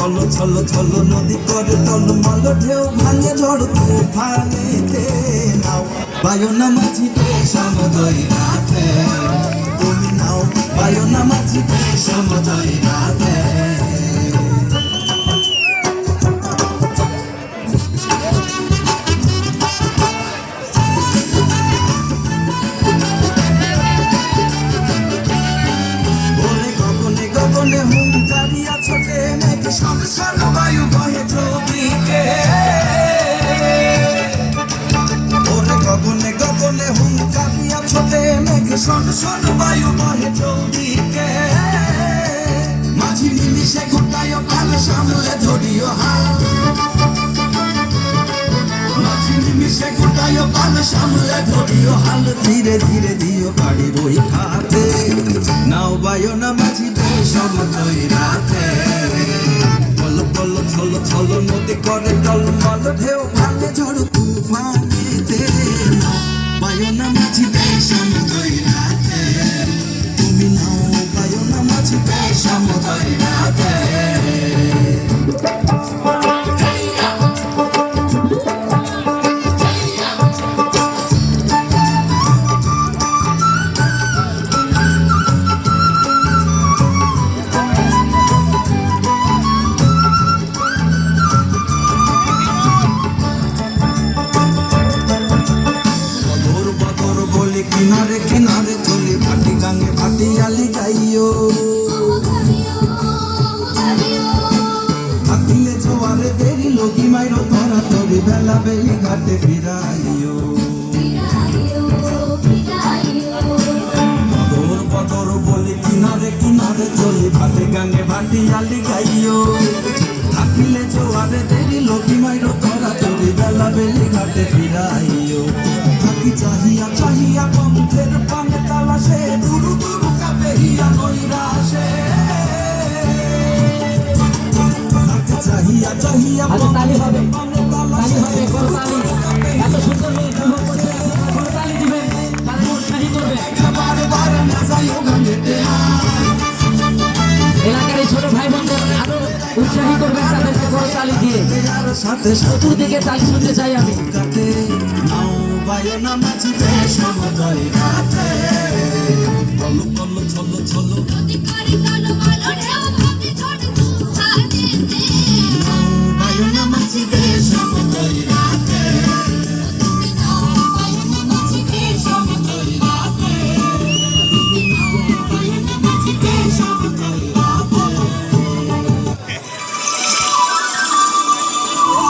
ছলো ছল নদী করে তল মল ঢেউ ভাঙে ঝড় তুফানেতে নাও। বায়না মাঝিতে সমদয় রাতে? তুমি নাও, বায়না না মাঝি রাতে? ওরে সংসার বায়ু বহে চৌদিকে ওরে গগনে গগনে হুঙ্কারিয়া ছোটে মেঘ সংসার বায়ু বহে চৌদিকে মাঝি নিমিশে ঘুটায় পাল সামলে ধরিও হাল। মাঝি নিমিশে ঘুটায় পাল সামলে ধরিও হাল। ধীরে ধীরে দিও বাড়ি বই খাতে নাও বায়ো না মাঝি সমতই রাতে। করে টল ঢেউ ভাঙে ঝড় তুফানেতে। বায়ো না মাঝি সমুদয় রাতে তুমি নাও বায়ো না মাঝি সমুদয় রাতে কিনারে কিনারে চলে ভাটি গাঙে ভাটি আলি যাইও থাকিলে জোয়ারে দেরি, লগি মাইরো ধরা তরি বেলা বেলি ঘাটে ফিরাইও বলে ভাটি থাকিলে জোয়ারে দেরি, লগি মাইরো ধরা তরি বেলা বেলি ঘাটে ফিরাইও থাকি চাহিয়া চাহিয়া পন্থের পানে তালাশে দুরু দুরু কাবেহিয়া নৈরাশে। থাকি চাহিয়া চাহিয়া হাতে তালি হবে। তালি হবে করতালি এত সুন্দর মেয়ে উপভোগ করছে। করতালি দিবেন উৎসাহী এলাকার এই ছোট ভাই বোনদের আরও উৎসাহী করবেন তাদেরকে করতালি দিয়ে। চতুর্দিকে তালি শুনতে চাই আমি। নবায়ন নাচিতে সমুদয় ঘাটে ছলো ছলো ছলো ছলো